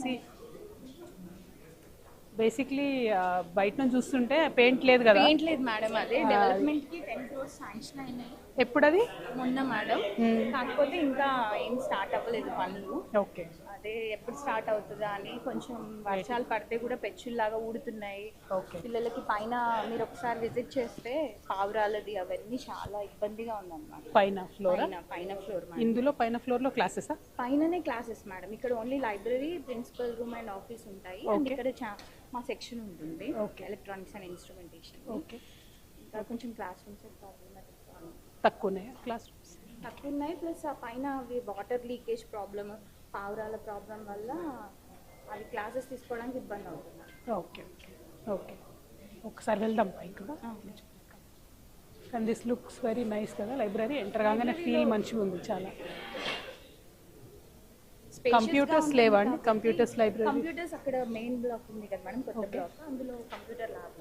See basically బయట నుంచి చూస్తుంటే పెయింట్ లేదు కదా. పెయింట్ లేదు మేడం అదే. డెవలప్మెంట్కి టెన్ క్రోర్స్ శాంక్షన్ అయినాయి. ఎప్పుడు అది మొన్న మేడం కాకపోతే ఇంకా ఏం స్టార్ట్ అవ్వలేదు పనులు. ఓకే అదే ఎప్పుడు స్టార్ట్ అవుతుందా అని కొంచెం వర్షాలు పడితే కూడా పెచ్చుల్లాగా ఊడుతున్నాయి. ఓకే. పిల్లలకి పైన మీరు ఒకసారి విజిట్ చేస్తే పావురాలది అవన్నీ చాలా ఇబ్బందిగా ఉందన్నమాట. పైన ఫ్లోర్? పైన పైన ఫ్లోర్ ఇందులో పైన ఫ్లోర్లో క్లాసెసా? పైననే క్లాసెస్ మేడం ఇక్కడ only library principal room and office ఉంటాయి. అండ్ ఇక్కడ మా సెక్షన్ ఉంటుంది. Electronics and instrumentation. ఓకే. ఇంకా కొంచెం క్లాస్ రూమ్స్ తక్కువనే క్లాస్ రూమ్స్ తక్కువ ఉన్నాయి ప్లస్ ఆ పైన అవి వాటర్ లీకేజ్ ప్రాబ్లమ్ పావురాల ప్రాబ్లం వల్ల అవి క్లాసెస్ తీసుకోవడానికి ఇబ్బంది అవుతుంది. Okay okay okay. ఒకసారి వెళ్దాం పైకి కూడా. కానీ దిస్ లుక్స్ వెరీ నైస్ కదా లైబ్రరీ? ఎంటర్ కాగానే ఫీల్ మంచిగా ఉంది చాలా. కంప్యూటర్స్ లేవా అండి? కంప్యూటర్స్ లైబ్రరీ కంప్యూటర్స్ అక్కడ మెయిన్ బ్లాక్ ఉంది కదా మేడం కొత్త బ్లాక్ అందులో కంప్యూటర్ ల్యాబ్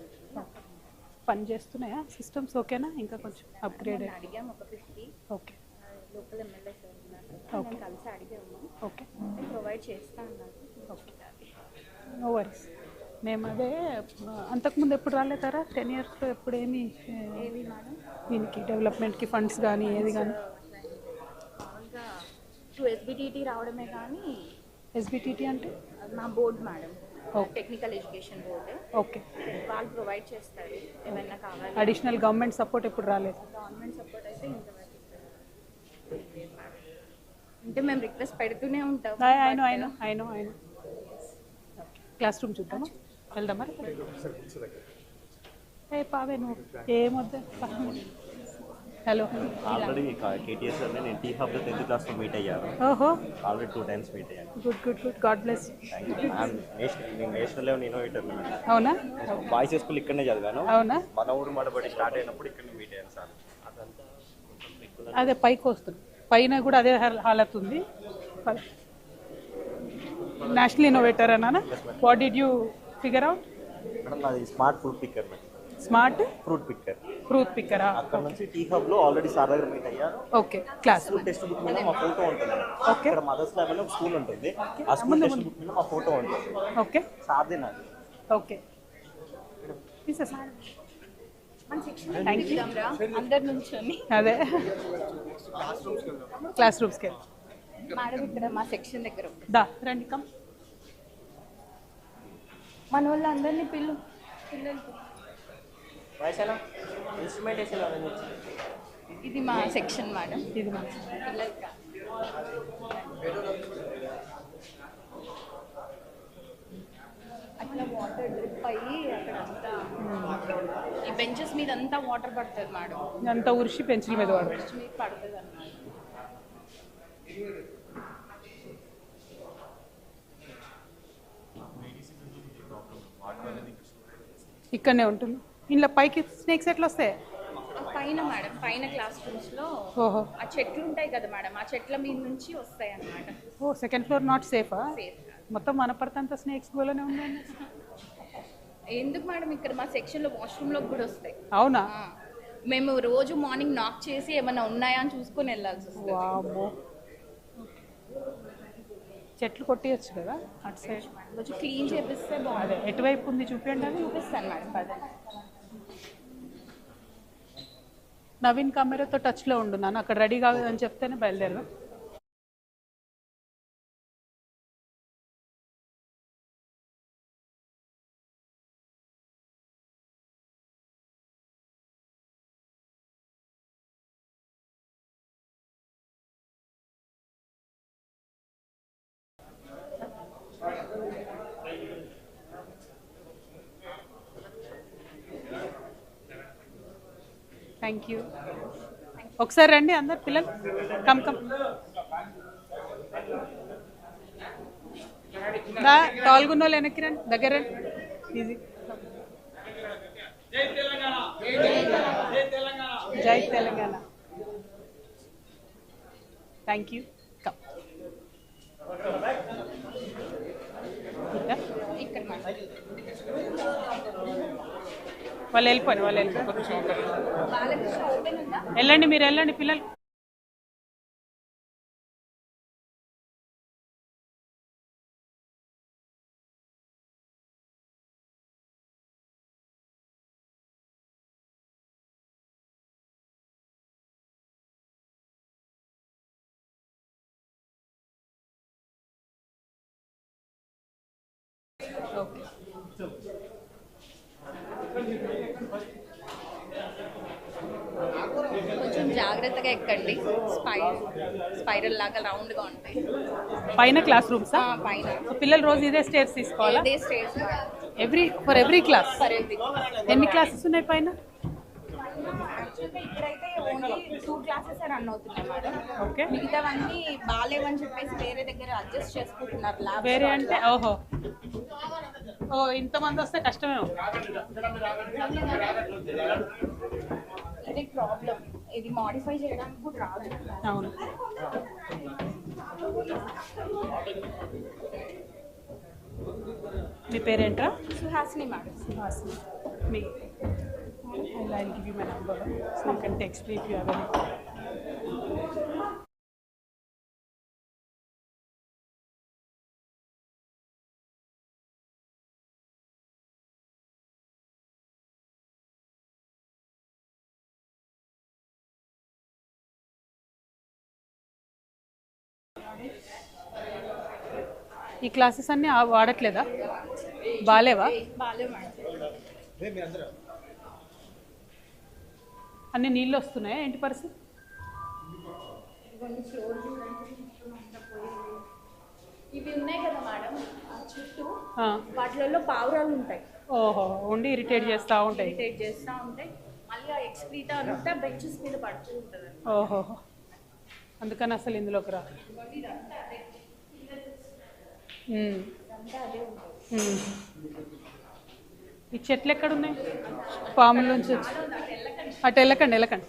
పని చేస్తున్నాయా? సిస్టమ్స్ ఓకేనా ఇంకా కొంచెం అప్గ్రేడ్ అడిగాం ఒక fifty okay local MLA sir కలిసి అడిగాము ఓకే. ప్రొవైడ్ చేస్తా అన్నారు నో వరీస్ మేము అదే అంతకుముందు ఎప్పుడు రాలేదారా? టెన్ ఇయర్స్లో ఎప్పుడు ఏమి దీనికి డెవలప్మెంట్కి ఫండ్స్ కానీ ఏది కానీ ఎస్బిటిటి రావడమే కానీ ఎస్బిటిటి అంటే? మా board madam. Technical education board okay. వాళ్ళు ప్రొవైడ్ చేస్తారు. ఏమైనా కావాలి? అడిషనల్ గవర్నమెంట్ సపోర్ట్ ఎప్పుడు రాలేదు? గవర్నమెంట్ సపోర్ట్ అయితే ఇంతవరకు అంటే మేము రిక్వెస్ట్ పెడుతూనే ఉంటాం అయినో అయినో అయినో అయినో క్లాస్ రూమ్ చూద్దామా? వెళ్దామా? ఏ పావే నువ్వు ఏమొద్దు. హలో ఆల్రెడీ కేటీఎస్ సార్ నేను టీ హబ్లో టెన్త్ క్లాస్లో మీట్ అయ్యాను. ఓహో. ఆల్రెడీ టూ టైమ్స్ మీట్ అయ్యాను. Good good good god bless నేను నేషనల్ లెవెల్ ఇన్నోవేటర్ అవునా? బాయ్స్ స్కూల్ ఇక్కడనే చదివాను. అవునా? మన ఊరు మడబడి స్టార్ట్ అయినప్పుడు ఇక్కడనే మీట్ అయ్యాను సార్ అదంతా అదే పైకి వస్తుంది. పైన కూడా అదే హాల- హాలత్ ఉంది. నేషనల్ ఇన్నోవేటర్ అన్నా what did you figure out smart fruit picker smart fruit picker fruit పిక్కరా అక్కడ నుంచి టీ హబ్లో ఆల్రెడీ సార్ దగ్గర మీట్ అయ్యాను okay class school text book మీద మా ఫోటో ఉంటుంది Okay. ఇక్కడ మదర్స్ అని ఒక స్కూల్ ఉంటుంది. ఆ స్కూల్ టెక్స్ట్ బుక్ మీద. మా ఫోటో ఉంటుంది. ఓకే నాది. ఓకే అదే. క్లాస్ రూమ్స్కి వెళ్ళి మేడం ఇక్కడ మా సెక్షన్ దగ్గర ఉంది. దా రండి కమ్ మన వాళ్ళు అందరినీ పిల్లు పిల్లలు ఇన్స్ట్రుమెంటేషన్ ఇది మా సెక్షన్ మేడం. ఇది మంచి పిల్లలకి అట్లా వాటర్ డ్రిప్ అయ్యి అక్కడ అంతా ఈ బెంచెస్ మీద అంతా వాటర్ పడుతుంది మేడం అంత ఉరిసి పెన్సిల్ మీద వాడు బెంచ్ మీద పడుతుంది అన్నమాట. ఇక్కడనే ఉంటుంది. ఇంట్లో పైకి స్నేక్స్ ఎట్లా వస్తాయి? పైన మేడం పైన క్లాస్ రూమ్స్లో ఓహో. ఆ చెట్లు ఉంటాయి కదా మేడం ఆ చెట్ల మీద నుంచి వస్తాయి అన్నమాట. ఓ సెకండ్ ఫ్లోర్ నాట్ సేఫా సేఫ్ మొత్తం మన పడతంతా స్నేక్స్ గోలనే ఉందండి. ఎందుకు మేడం ఇక్కడ మా సెక్షన్లో వాష్రూమ్లో కూడా వస్తాయి? అవునా. మేము రోజు మార్నింగ్ నాక్ చేసి ఏమైనా ఉన్నాయా అని చూసుకొని వెళ్ళాల్సి వస్తుంది. చెట్లు కొట్టేయచ్చు కదా అటు సైడ్. రోజు క్లీన్ చేపిస్తే బాగుంటుంది. అదే ఎటువైపు ఉంది చూపించండి అది? చూపిస్తాను మేడం పదండి నవీన్ కెమెరాతో టచ్లో ఉండు నాన్న అక్కడ రెడీ కాదని చెప్తేనే బయలుదేరదా. థ్యాంక్ యూ ఒకసారి రండి అందరు పిల్లలు. కమ్ కమ్ రా టాల్గున్న వాళ్ళు వెనక్కి రండి దగ్గర రండి. ఈజీ జై తెలంగాణ. థ్యాంక్ యూ కమ్ ఇక్కడ వాళ్ళు వెళ్ళిపోయి వాళ్ళు వెళ్ళిపోయి వెళ్ళండి మీరు వెళ్ళండి పిల్లలు. ఓకే కొంచెం జాగ్రత్తగా ఎక్కండి. స్పై స్పైరల్ లాగా రౌండ్గా ఉంటాయి. పైన క్లాస్ రూమ్సా పైన. పిల్లలు రోజు ఇదే స్టేర్స్ తీసుకోవాలా? ఇదే stage every for every class? For every. ఎన్ని క్లాసెస్ ఉన్నాయి పైన? ఇక్కడైతే టూ క్లాసెస్ రన్ అవుతున్నాయి మేడం ఓకే మిగతావన్నీ బాగాలేవని చెప్పేసి వేరే దగ్గర అడ్జస్ట్ చేసుకుంటున్నారు ల్యాబ్ వేరే అంటే ఓహో. ఓ ఇంతమంది వస్తే కష్టమేమో. ఇది ప్రాబ్లం ఇది మాడిఫై చేయడానికి కూడా రాదు. అవును. మీ పేరేంట్రా? Suhasini madam Awesome. Me. I'll, I'll give you my number so you can text me if you have any. ఈ క్లాసెస్ అన్నీ ఆ- వాడట్లేదా బాలేవా బాగాలే మేడం అన్ని నీళ్ళు వస్తున్నాయా? ఏంటి పరిస్థితి? ఇవి ఉన్నాయి కదా మేడం చుట్టూ వాటిలలో పావురాలు ఉంటాయి. ఓహో ఉండి ఇరిటేట్ చేస్తూ ఉంటాయి. ఇరిటేట్ చేస్తూ ఉంటాయి. మళ్ళీ ఆ ఎక్స్క్రీటా అంతా బెంచెస్ మీద పడుతూ ఉంటుంది ఓహో అందుకని అసలు ఇందులోకి రా. ఈ చెట్లు ఎక్కడ ఉన్నాయి? పాముల నుంచి వచ్చి. అటు వెళ్ళకండి వెళ్ళకండి.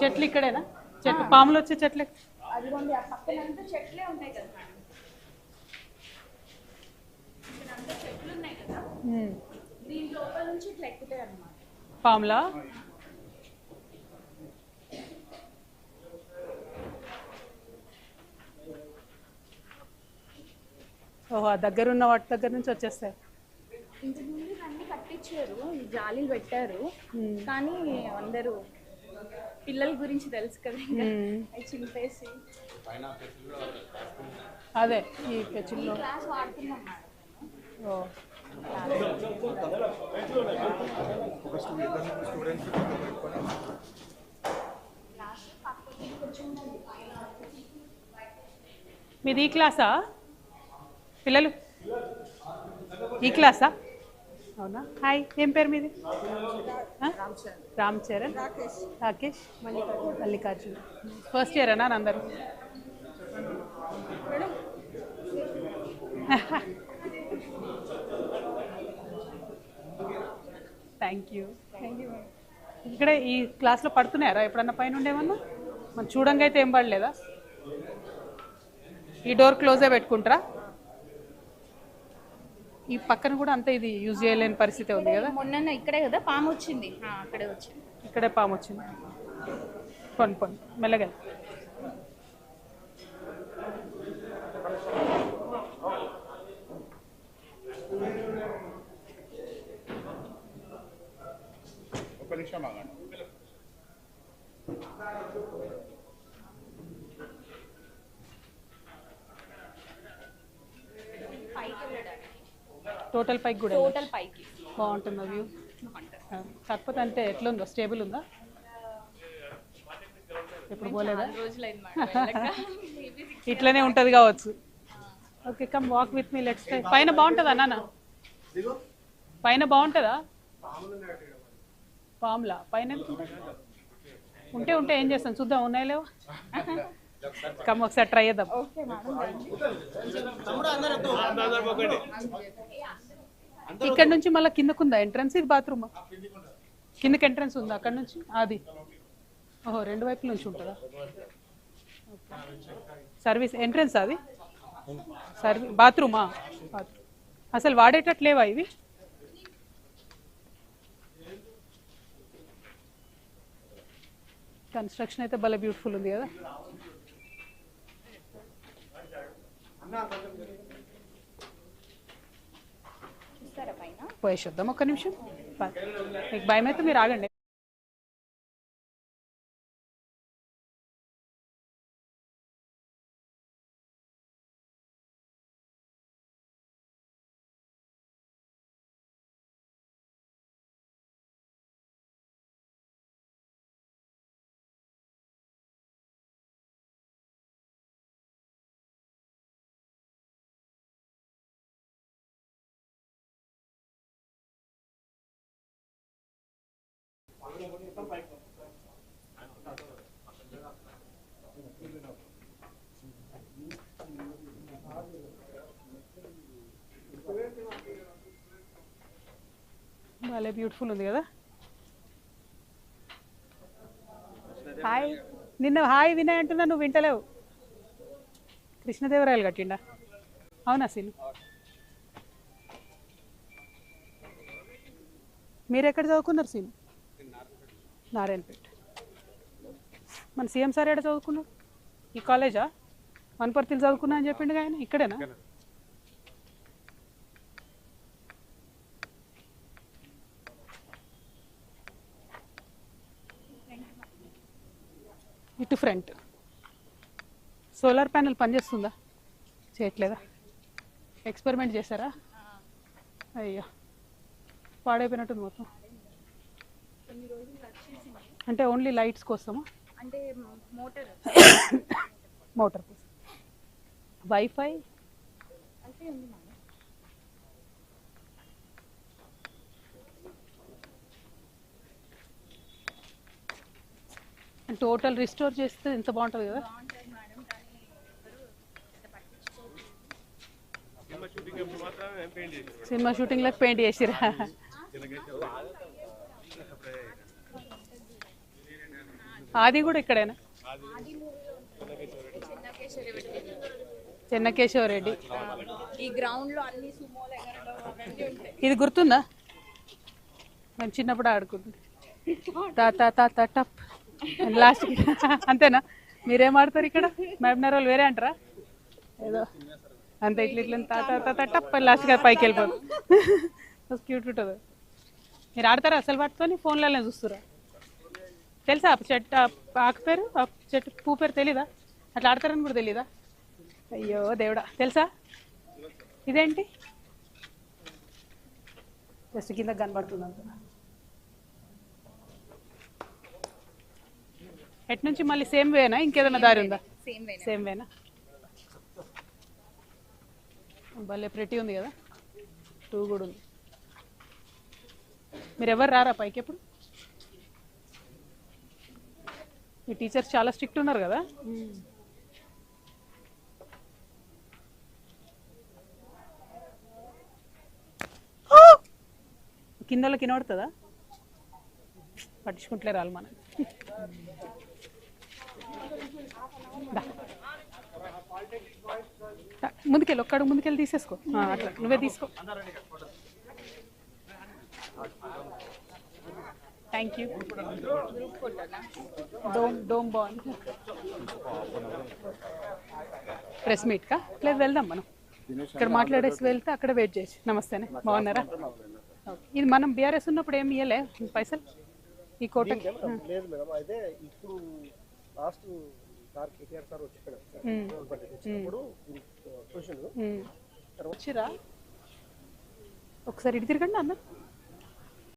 చెట్లు ఇక్కడేనా? చెట్లు పాములు వచ్చే చెట్లు. పాములా? ఓహో ఆ దగ్గరున్న వాటి దగ్గర నుంచి వచ్చేస్తాయి. ఈ జాలీలు పెట్టారు. కానీ అందరూ పిల్లల గురించి తెలుసు కదా. అవి చింపేసి. అదే ఈ ఈ పెచ్చుల్లో క్లాస్ వాడుతున్నాం మేడం ఓ. మీది ఈ క్లాసా? పిల్లలు? ఈ క్లాసా? అవునా? హాయ్ ఏం పేరు మీది? రామ్ చరణ్. రాకేష్. మల్లికార్జున్. ఫస్ట్ ఇయర్ అన్నా అందరు థ్యాంక్ యూ ఇక్కడ ఈ క్లాస్లో పడుతున్నారా ఎప్పుడన్నా పైన ఉండేమన్నా మనం చూడంగా అయితే ఏం పడలేదా? ఈ డోర్ క్లోజే పెట్టుకుంటారా? ఈ పక్కన కూడా అంత ఇది యూజ్ చేయలేని పరిస్థితి ఉంది కదా? మొన్న ఇక్కడే కదా పాము వచ్చింది. ఆ, అక్కడే వచ్చింది. ఇక్కడే పాము వచ్చింది. పొన్ పొన్ మెల్లగా ఒక్క నిమిషం ఆగండి. టోటల్ పైకి కూడా టోటల్ పైకి. బాగుంటుందా వ్యూ. కాకపోతే అంటే ఎట్లా ఉందో స్టేబుల్ ఉందా? ఎప్పుడు పోలేదా? ఇట్లనే ఉంటుంది కావచ్చు. Okay come walk with me let's try పైన బాగుంటుందా నాన్న? పైన బాగుంటుందా? పాములా పైన? ఉంటే ఉంటే ఏం చేస్తాం? చూద్దాం ఉన్నాయి లేవా? కమ్ ఒకసారి ట్రై చేద్దాం. ఓకే మేడం ఇక్కడ నుంచి మళ్ళీ కిందకుందా? ఎంట్రన్స్ ఇది బాత్రూమ్ కిందకి ఎంట్రన్స్ ఉందా? అక్కడ నుంచి? అది ఓహో రెండు వైపుల నుంచి ఉంటుందా? సర్వీస్ ఎంట్రన్స్ అది సర్వీస్ బాత్రూమా బాత్రూమ్ అసలు వాడేటట్లేవా ఇవి? కన్స్ట్రక్షన్ అయితే భలే బ్యూటిఫుల్ ఉంది కదా. చూస్తారా పోయేసి వద్దాం. ఒక్క నిమిషం. మీకు భయం అయితే మీరు ఆగండి. భలే బ్యూటిఫుల్ ఉంది కదా? హాయ్ నిన్న హాయ్ వినయ్ అంటున్నా నువ్వు వింటలేవు. కృష్ణదేవరాయలు కట్టిండా? అవునా సీను? మీరు ఎక్కడ చదువుకున్నారు సీను? నారాయణపేట. మన సీఎం సార్ ఎక్కడ చదువుకున్నారు ఈ కాలేజా? వనపర్తిలో చదువుకున్నా అని చెప్పిండు ఆయన? ఇక్కడేనా? ఇటు ఫ్రంట్. సోలార్ ప్యానెల్ పనిచేస్తుందా? చేయట్లేదా? ఎక్స్పెరిమెంట్ చేశారా? అయ్యో. పాడైపోయినట్టుంది మొత్తం. అంటే ఓన్లీ లైట్స్ కోసమా? అంటే మోటార్ మోటార్ కోసం. వైఫై ఉంది మేడం టోటల్ రిస్టోర్ చేస్తే ఎంత బాగుంటుంది కదా? సినిమా షూటింగ్ షూటింగ్లకు పెయింట్ చేసిరా? ఆది కూడా ఇక్కడేనా? చెన్నకేశవ రెడ్డి ఈ గ్రౌండ్లో అన్ని ఇది గుర్తుందా? మేము చిన్నప్పుడు ఆడుకుంటుంది తా తా తా తా టప్. లాస్ట్ అంతేనా? మీరేం ఆడతారు ఇక్కడ? మేబనర్ వాళ్ళు వేరే అంటారా? ఏదో. అంతే ఇట్లా ఇట్లా తా తా తా తా టప్ లాస్ట్గా పైకి వెళ్ళిపోదు క్యూట్ ఉంటుంది. మీరు ఆడతారా అసలు పట్టుకొని ఫోన్లలో చూస్తురా తెలుసా? చెట్టు ఆకు పేరు? ఆ చెట్టు పూ పేరు తెలీదా? అట్లా ఆడతారని కూడా తెలీదా? అయ్యో దేవుడా. తెలుసా? ఇదేంటి? జస్ట్ కింద కనబడుతుంది అంత. ఎట్ నుంచి మళ్ళీ సేమ్ వేనా? ఇంకేదైనా దారి ఉందా? సేమ్ వేన? సేమ్ వేనా? భలే ప్రెటీ ఉంది కదా. టూ కూడా ఉంది. మీరు ఎవరు రారా పైకి ఎప్పుడు? మీ టీచర్స్ చాలా స్ట్రిక్ట్ ఉన్నారు కదా? కింద వాళ్ళకి వినబడుతుందా పట్టించుకుంటలేరు వాళ్ళు మనం ముందుకెళ్ళి ఒక్కడు ముందుకెళ్ళి తీసేసుకో. అట్లా. నువ్వే తీసుకో. థ్యాంక్ యూ డోమ్ డోమ్ బాగుంది ప్రెస్ మీట్కా లేదు వెళ్దాం మనం. ఇక్కడ మాట్లాడేసి వెళ్తే అక్కడ వెయిట్ చేసి. నమస్తేనే. బాగున్నారా. ఇది మనం బీఆర్ఎస్ ఉన్నప్పుడు ఏమి ఇవ్వలే పైసలు? ఈ కోటకి లేదు మేడం. అయితే ఇప్పుడు లాస్ట్ సార్ కేటీఆర్ సార్ వచ్చాడు వచ్చినప్పుడు ఇది క్వశ్చన్. వచ్చిరా? ఒకసారి ఇటు తిరగండి అన్న.